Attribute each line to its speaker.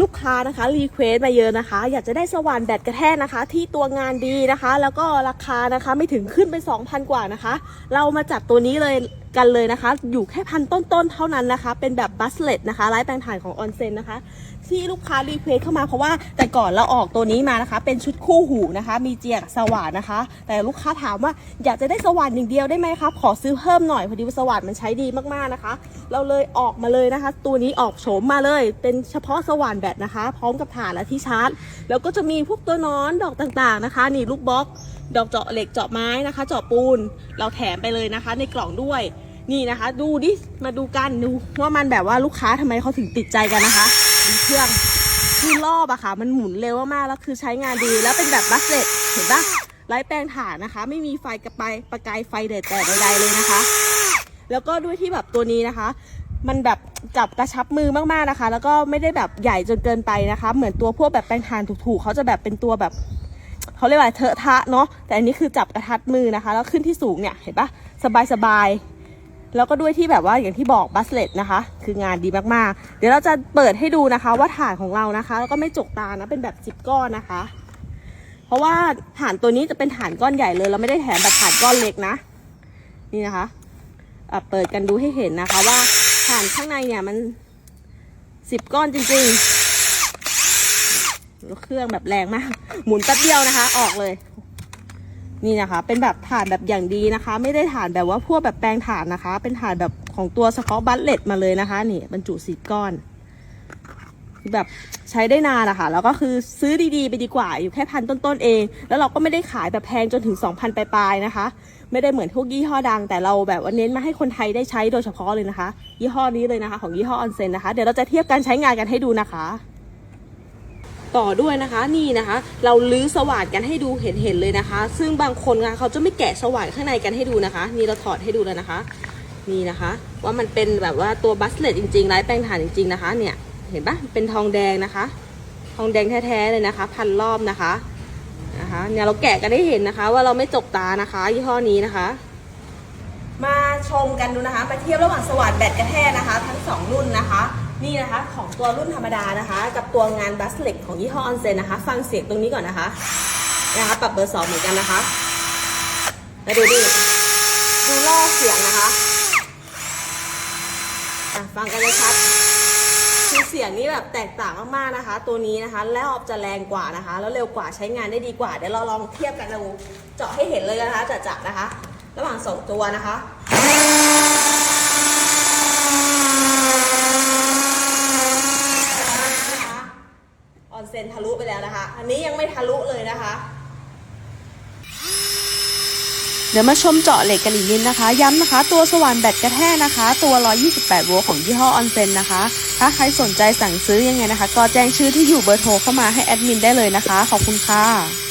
Speaker 1: ลูกค้านะคะรีเควสมาเยอะนะคะ อยากจะได้สว่านแบตกระแทกนะคะ ที่ตัวงานดีนะคะ แล้วก็ราคานะคะไม่ถึงขึ้นไป 2,000 กว่านะคะ เรามาจัดตัวนี้เลย กันเลยนะคะ อยู่แค่พันต้นๆเท่านั้นนะคะ เป็นแบบบัสเลตนะคะไร้แปลงถ่านของออนเซนนะคะที่ลูกค้ารีเควสเข้ามาเพราะว่าแต่ก่อนเราออกตัวนี้มานะคะ เป็นชุดคู่หูนะคะ มีเจียกสว่านนะคะ แต่ลูกค้าถามว่าอยากจะได้สว่านอย่างเดียวได้ไหมครับขอซื้อเพิ่มหน่อยพอดีว่าสว่านมันใช้ดีมากๆนะคะ เราเลยออกมาเลยนะคะ ตัวนี้ออกโฉมมาเลย เป็นเฉพาะสว่านแบตนะคะ พร้อมกับฐานและที่ชาร์จ แล้วก็จะมีพวกตัวนอนดอกต่างๆนะคะ นี่ลูกบล็อก ดอกเจาะเหล็กเจาะไม้นะคะ เจาะปูนเราแถมไปเลยนะคะ ในกล่องด้วยนี่นะคะ ดูดิมาดูกันดูว่ามันแบบว่าลูกค้าทำไมเขาถึงติดใจกันนะคะดูเครื่องคือรอบอะค่ะ มันหมุนเร็วมากแล้วคือใช้งานดีแล้วเป็นแบบบัสเลตเห็นปะไร้แปลงถ่านนะคะ ไม่มีไฟกระไปประกายไฟเด็ดแต่ใดๆเลยนะคะ แล้วก็ด้วยที่แบบตัวนี้นะคะ มันแบบจับกระชับมือมากๆนะคะ แล้วก็ไม่ได้แบบใหญ่จนเกินไปนะคะ เหมือนตัวพวกแบบแปลงถ่านถูกๆเขาจะแบบเป็นตัวแบบ เขาเรียกว่าเทอะทะเนาะแต่อันนี้คือจับกระทัดมือนะคะ แล้วขึ้นที่สูงเนี่ยเห็นปะสบายๆแล้วก็ด้วยที่แบบว่าอย่างที่บอกบัสเลตนะคะ คืองานดีมากๆ เดี๋ยวเราจะเปิดให้ดูนะคะ ว่าฐานของเรานะคะ แล้วก็ไม่จกตานะเป็นแบบสิบก้อนนะคะ เพราะว่าฐานตัวนี้จะเป็นฐานก้อนใหญ่เลย เราไม่ได้แถมแบบฐานก้อนเล็กนะ นี่นะคะเปิดกันดูให้เห็นนะคะว่าฐานข้างในเนี่ยมันสิบก้อนจริงๆ เครื่องแบบแรงมาก หมุนแป๊บเดียวนะคะ ออกเลย นี่นะคะ เป็นแบบฐานแบบอย่างดีนะคะ ไม่ได้ฐานแบบว่าพวกแบบแปลงฐานนะคะ เป็นฐานแบบของตัวสกอตบัตเลตมาเลยนะคะ นี่บรรจุสิบก้อนแบบใช้ได้นานอะค่ะแล้วก็คือซื้อดีๆ ไปดีกว่าอยู่แค่พันต้นๆเอง แล้วเราก็ไม่ได้ขายแบบแพงจนถึง 2,000 ปลายๆนะคะ ไม่ได้เหมือนพวกยี่ห้อดัง แต่เราแบบว่าเน้นมาให้คนไทยได้ใช้โดยเฉพาะเลยนะคะ ยี่ห้อนี้เลยนะคะ ของยี่ห้อออนเซนนะคะ เดี๋ยวเราจะเทียบการใช้งานกันให้ดูนะคะ ต่อด้วยนะคะนี่นะคะ เราลื้อสว่านกันให้ดูเห็นๆเลยนะคะ ซึ่งบางคนนะเขาจะไม่แกะสว่านข้างในกันให้ดูนะคะ นี่เราถอดให้ดูแล้วนะคะ นี่นะคะ ว่ามันเป็นแบบว่าตัวบัสเลตจริงๆไร้แปลงถ่านจริงๆนะคะ เนี่ยเห็นปะเป็นทองแดงนะคะ ทองแดงแท้ๆเลยนะคะ พันรอบนะคะนะคะ เนี่ยเราแกะกันได้เห็นนะคะ ว่าเราไม่จกตานะคะยี่ห้อนี้นะคะมาชมกันดูนะคะ มาเทียบระหว่างสว่านแบตกระแทกนะคะ ทั้งสองรุ่นนะคะ นี่นะคะของตัวรุ่นธรรมดานะคะ กับตัวงานบัสเล็กของยี่ห้อออนเซนนะคะ ฟังเสียงตรงนี้ก่อนนะคะนะคะปรับเบอร์สองเหมือนกันนะคะแล้วดูดิดูล่อเสียงนะคะฟังกันเลยชัดคือเสียงนี่แบบแตกต่างมากๆนะคะ ตัวนี้นะคะ แล้วออกจะแรงกว่านะคะ แล้วเร็วกว่าใช้งานได้ดีกว่าเดี๋ยวเราลองเทียบกันดูเจาะให้เห็นเลยนะคะจะๆนะคะ ระหว่างสองตัวนะคะ ออนเซนทะลุไปแล้วนะคะ อันนี้ยังไม่ทะลุเลยนะคะ
Speaker 2: เดี๋ยวมาชมเจาะเหล็กกันอีกนิดนะคะ ย้ำนะคะ ตัวสว่านแบตกระแทกนะคะ ตัว 128 โวลต์ของยี่ห้อออนเซนนะคะ ถ้าใครสนใจสั่งซื้อยังไงนะคะ ก็แจ้งชื่อที่อยู่เบอร์โทรเข้ามาให้แอดมินได้เลยนะคะ ขอบคุณค่ะ